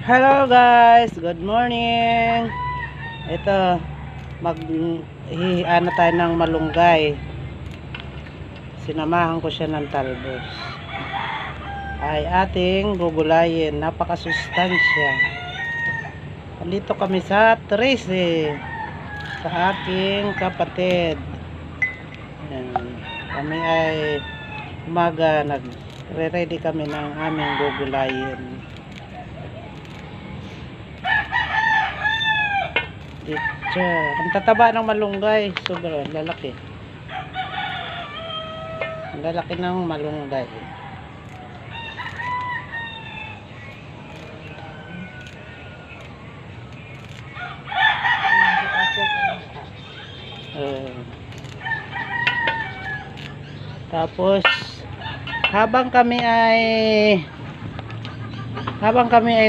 Hello guys, good morning. Ito mag hi, ano tayo ng malunggay. Sinamahan ko siya ng talbos. Ay ating gugulayin, napakasustansya. Dito kami sa Tracy sa aking kapatid. Ayan. Kami ay umaga nagre-ready kami ng aming gugulayin. Teacher. Ang tataba ng malunggay. Sobra. Lalaki. Ang lalaki ng malunggay. Uh, tapos habang kami ay habang kami ay